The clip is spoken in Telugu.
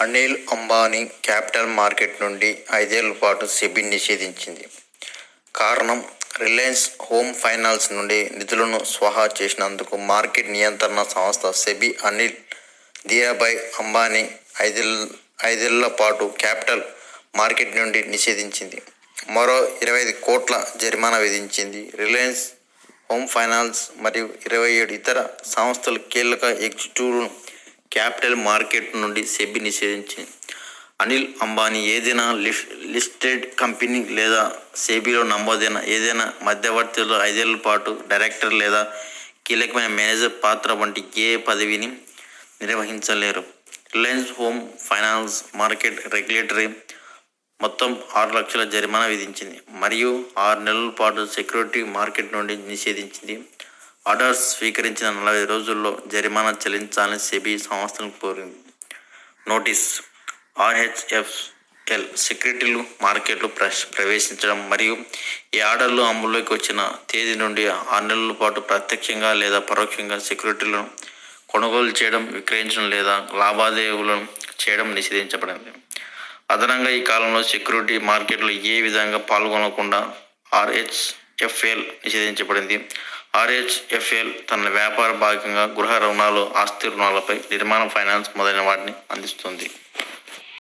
అనిల్ అంబానీ క్యాపిటల్ మార్కెట్ నుండి ఐదేళ్ళ పాటు సెబీ నిషేధించింది. కారణం రిలయన్స్ హోమ్ ఫైనాన్స్ నుండి నిధులను స్వాహా చేసినందుకు మార్కెట్ నియంత్రణ సంస్థ సెబీ అనిల్ దియాబాయ్ అంబానీ ఐదేళ్ళ ఐదేళ్ళ పాటు క్యాపిటల్ మార్కెట్ నుండి నిషేధించింది. మరో ఇరవై ఐదు కోట్ల జరిమానా విధించింది. రిలయన్స్ హోమ్ ఫైనాన్స్ మరియు ఇరవై ఏడు ఇతర సంస్థలు కీలక ఎగ్జిక్యూటివ్లను క్యాపిటల్ మార్కెట్ నుండి సెబీ నిషేధించింది. అనిల్ అంబానీ ఏదైనా లిస్- లిస్టెడ్ కంపెనీ లేదా సెబీలో నమోదైన ఏదైనా మధ్యవర్తిలో ఐదేళ్ళ పాటు డైరెక్టర్ లేదా కీలకమైన మేనేజర్ పాత్ర వంటి ఏ పదవిని నిర్వహించలేరు. Reliance home finance market regulatory మొత్తం ఆరు లక్షల జరిమానా విధించింది. మరియు ఆరు నెలల పాటు సెక్యూరిటీ మార్కెట్ నుండి నిషేధించింది. ఆర్డర్స్ స్వీకరించిన నలభై రోజుల్లో జరిమానా చెల్లించాలని సెబీ సంస్థను కోరింది. నోటీస్ ఆర్హెచ్ఎఫ్ఎల్ సెక్యూరిటీలు మార్కెట్లు ప్రవేశ ప్రవేశించడం మరియు ఈ ఆర్డర్లు అమల్లోకి వచ్చిన తేదీ నుండి ఆరు నెలల పాటు ప్రత్యక్షంగా లేదా పరోక్షంగా సెక్యూరిటీలను కొనుగోలు చేయడం విక్రయించడం లేదా లావాదేవీలను చేయడం నిషేధించబడింది. అదనంగా ఈ కాలంలో సెక్యూరిటీ మార్కెట్లో ఏ విధంగా పాల్గొనకుండా ఆర్హెచ్ఎఫ్ఎల్ నిషేధించబడింది? ఆర్హెచ్ఎఫ్ఎల్ తన వ్యాపార భాగంగా గృహ రుణాలు ఆస్తి రుణాలపై నిర్మాణ ఫైనాన్స్ మొదలైన వాటిని అందిస్తుంది.